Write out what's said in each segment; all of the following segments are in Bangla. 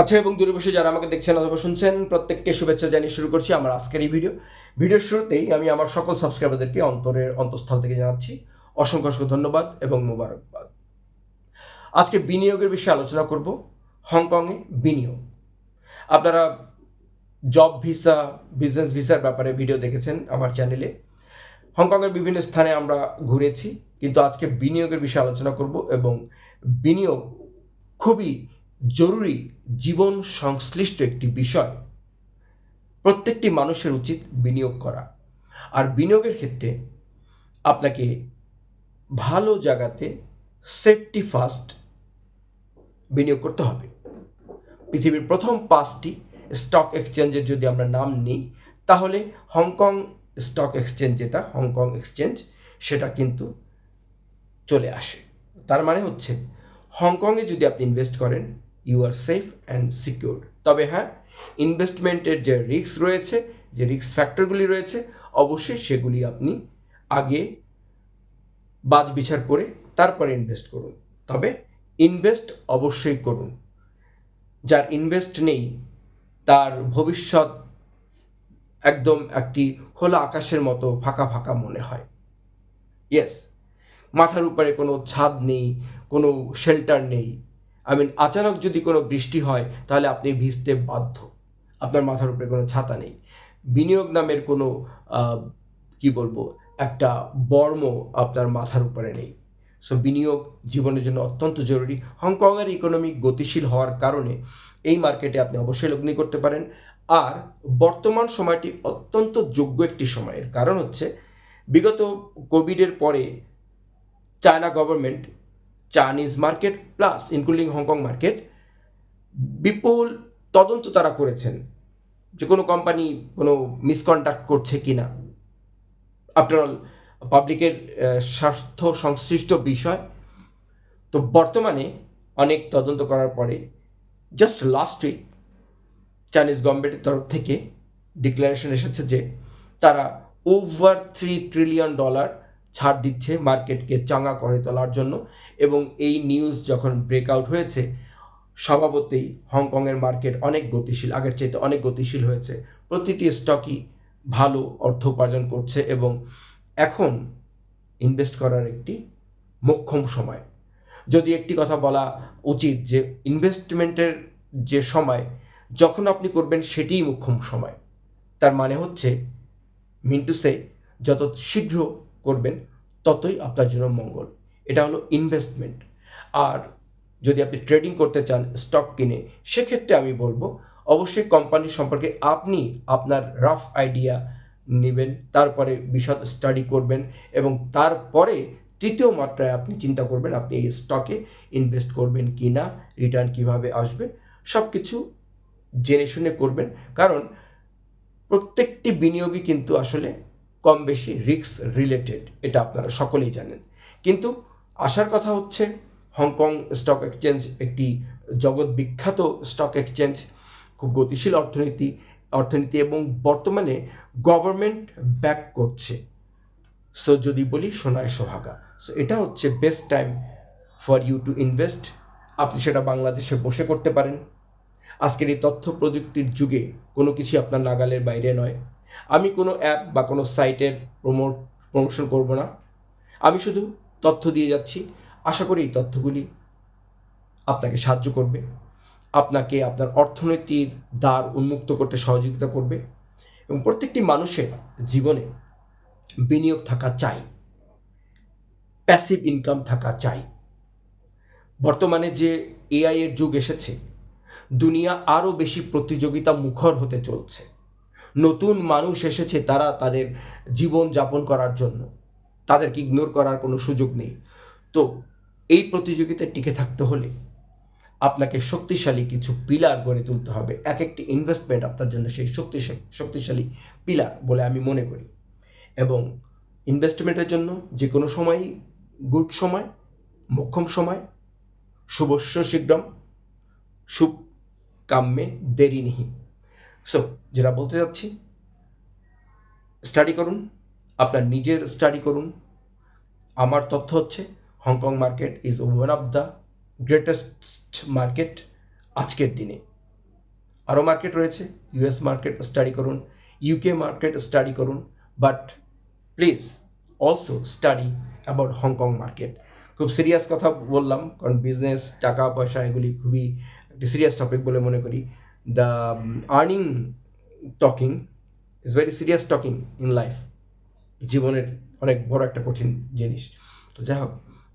কাছে এবং দূরে বসে যারা আমাকে দেখছেন অথবা শুনছেন, প্রত্যেককে শুভেচ্ছা জানিয়ে শুরু করছি আমার আজকের এই ভিডিও। ভিডিওর শুরুতেই আমি আমার সকল সাবস্ক্রাইবারদেরকে অন্তরের অন্তঃস্থল থেকে জানাচ্ছি অসংখ্য অসংখ্য ধন্যবাদ এবং মোবারকবাদ। আজকে বিনিয়োগের বিষয়ে আলোচনা করব, হংকংয়ে বিনিয়োগ। আপনারা জব ভিসা বিজনেস ভিসার ব্যাপারে ভিডিও দেখেছেন আমার চ্যানেলে হংকংয়ের বিভিন্ন স্থানে আমরা ঘুরেছি, কিন্তু আজকে বিনিয়োগের বিষয়ে আলোচনা করব এবং বিনিয়োগ খুবই জরুরি জীবন সংশ্লিষ্ট একটি বিষয়। প্রত্যেকটি মানুষের উচিত বিনিয়োগ করা। আর বিনিয়োগের ক্ষেত্রে আপনাকে ভালো জায়গাতে সেফটি ফার্স্ট বিনিয়োগ করতে হবে। পৃথিবীর প্রথম পাঁচটি স্টক এক্সচেঞ্জের যদি আমরা নাম নিই, তাহলে হংকং স্টক এক্সচেঞ্জ যেটা, হংকং এক্সচেঞ্জ সেটা কিন্তু চলে আসে। তার মানে হচ্ছে, হংকংয়ে যদি আপনি ইনভেস্ট করেন you are safe and secure তবে হ্যাঁ ইনভেস্টমেন্টের যে রিস্ক রয়েছে, যে রিস্ক ফ্যাক্টরগুলি রয়েছে, অবশ্যই সেগুলি আপনি আগে বাজ বিচার করে তারপরে ইনভেস্ট করুন। তবে ইনভেস্ট অবশ্যই করুন। যার ইনভেস্ট নেই, তার ভবিষ্যৎ একদম একটি খোলা আকাশের মতো ফাঁকা ফাঁকা মনে হয়। ইয়েস মাথার উপরে কোনো ছাদ নেই, কোনো শেল্টার নেই। আই মিন আচানক যদি কোনো বৃষ্টি হয়, তাহলে আপনি ভিজতে বাধ্য। আপনার মাথার উপরে কোনো ছাতা নেই। বিনিয়োগ নামের কোনো কি বলব, একটা বর্ম আপনার মাথার উপরে নেই। সো বিনিয়োগ জীবনের জন্য অত্যন্ত জরুরি। হংকংয়ের ইকোনমি গতিশীল হওয়ার কারণে এই মার্কেটে আপনি অবশ্যই লগ্নি করতে পারেন। আর বর্তমান সময়টি অত্যন্ত যোগ্য একটি সময়ের। কারণ হচ্ছে, বিগত কোভিডের পরে China government Chinese market plus including Hong Kong market বিপুল তদন্ত তারা করেছেন যে কোনো কোম্পানি কোনো মিসকন্ডাক্ট করছে কি না আফটার অল পাবলিকের স্বাস্থ্য সংশ্লিষ্ট বিষয়। তো বর্তমানে অনেক তদন্ত করার পরে জাস্ট লাস্ট উইক চাইনিজ গভর্নমেন্টের তরফ থেকে ডিক্লারেশন এসেছে যে তারা ওভার থ্রি ট্রিলিয়ন ডলার ছাড় দিচ্ছে মার্কেটকে চাঙ্গা করে তোলার জন্য। এবং এই নিউজ যখন ব্রেকআউট হয়েছে, স্বভাবতেই হংকংয়ের মার্কেট অনেক গতিশীল, আগের চাইতে অনেক গতিশীল হয়েছে। প্রতিটি স্টকই ভালো অর্থ উপার্জন করছে এবং এখন ইনভেস্ট করার একটি মোক্ষম সময়। যদি একটি কথা বলা উচিত যে ইনভেস্টমেন্টের যে সময়, যখন আপনি করবেন সেটিই মোক্ষম সময়। তার মানে হচ্ছে, মিন্টু সে যত শীঘ্র করবেন, ততই আপনার জন্য মঙ্গল। এটা হলো ইনভেস্টমেন্ট আর যদি আপনি ট্রেডিং করতে চান স্টক কিনে, সেক্ষেত্রে আমি বলব, অবশ্যই কোম্পানি সম্পর্কে আপনি আপনার রাফ আইডিয়া নেবেন, তারপরে বিশদ স্টাডি করবেন এবং তারপরে তৃতীয় মাত্রায় আপনি চিন্তা করবেন, আপনি এই স্টকে ইনভেস্ট করবেন কি না রিটার্ন কীভাবে আসবে সব কিছু জেনে শুনে করবেন। কারণ প্রত্যেকটি বিনিয়োগই কিন্তু আসলে কম বেশি রিস্ক রিলেটেড এটা আপনারা সকলেই জানেন। কিন্তু আসার কথা হচ্ছে হংকং স্টক এক্সচেঞ্জ একটি জগৎ বিখ্যাত স্টক এক্সচেঞ্জ খুব গতিশীল অর্থনীতি অর্থনীতি এবং বর্তমানে গভর্নমেন্ট ব্যাক করছে। সো যদি বলি সোনায় সোহাগা। সো এটা হচ্ছে best time for you to invest আপনি সেটা বাংলাদেশে বসে করতে পারেন। আজকের এই তথ্য প্রযুক্তির যুগে কোনো কিছু আপনার নাগালের বাইরে নয়। আমি কোনো অ্যাপ বা কোনো সাইটের প্রমোট প্রমোশন করব না। আমি শুধু তথ্য দিয়ে যাচ্ছি। আশা করি এই তথ্যগুলি আপনাকে সাহায্য করবে। আপনাকে আপনার অর্থনীতির দ্বার উন্মুক্ত করতে সহযোগিতা করবে এবং প্রত্যেকটি মানুষের জীবনে বিনিয়োগ থাকা চাই। প্যাসিভ ইনকাম থাকা চাই। বর্তমানে যে এআই এর যুগ এসেছে, দুনিয়া আরও বেশি প্রতিযোগিতা মুখর হতে চলছে। নতুন মানুষ এসেছে তারা তাদের জীবন যাপন করার জন্য। তাদেরকে ইগনোর করার কোনো সুযোগ নেই। তো এই প্রতিযোগিতায় টিকে থাকতে হলে আপনাকে শক্তিশালী কিছু পিলার গড়ে তুলতে হবে। এক একটি ইনভেস্টমেন্ট আপনার জন্য সেই শক্তিশালী শক্তিশালী পিলার বলে আমি মনে করি। এবং ইনভেস্টমেন্টের জন্য যে কোনো সময়ই গুড সময়, মোক্ষম সময় শুভস্য শীঘ্রম, শুভ কাম্যে দেরি নিহি সো যেটা বলতে যাচ্ছি স্টাডি করুন, আপনার নিজের স্টাডি করুন। আমার তথ্য হচ্ছে Hong Kong market is one of the greatest market আজকের দিনে। আরও মার্কেট রয়েছে ইউএস মার্কেট স্টাডি করুন ইউকে মার্কেট স্টাডি করুন but please also study about Hong Kong market খুব সিরিয়াস কথা বললাম, কারণ বিজনেস টাকা, পয়সা, এগুলি খুবই সিরিয়াস টপিক বলে মনে করি। The earning talking is very serious talking in life জীবনের অনেক বড় একটা কঠিন জিনিস। তো যাই হোক,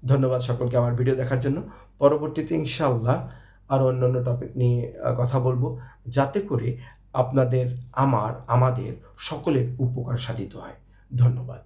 ধন্যবাদ সকলকে আমার ভিডিও দেখার জন্য। পরবর্তীতে ইনশাল্লাহ আরও অন্যান্য টপিক নিয়ে কথা বলব। যাতে করে আপনাদের, আমার, আমাদের সকলের উপকার সাধিত হয়। ধন্যবাদ।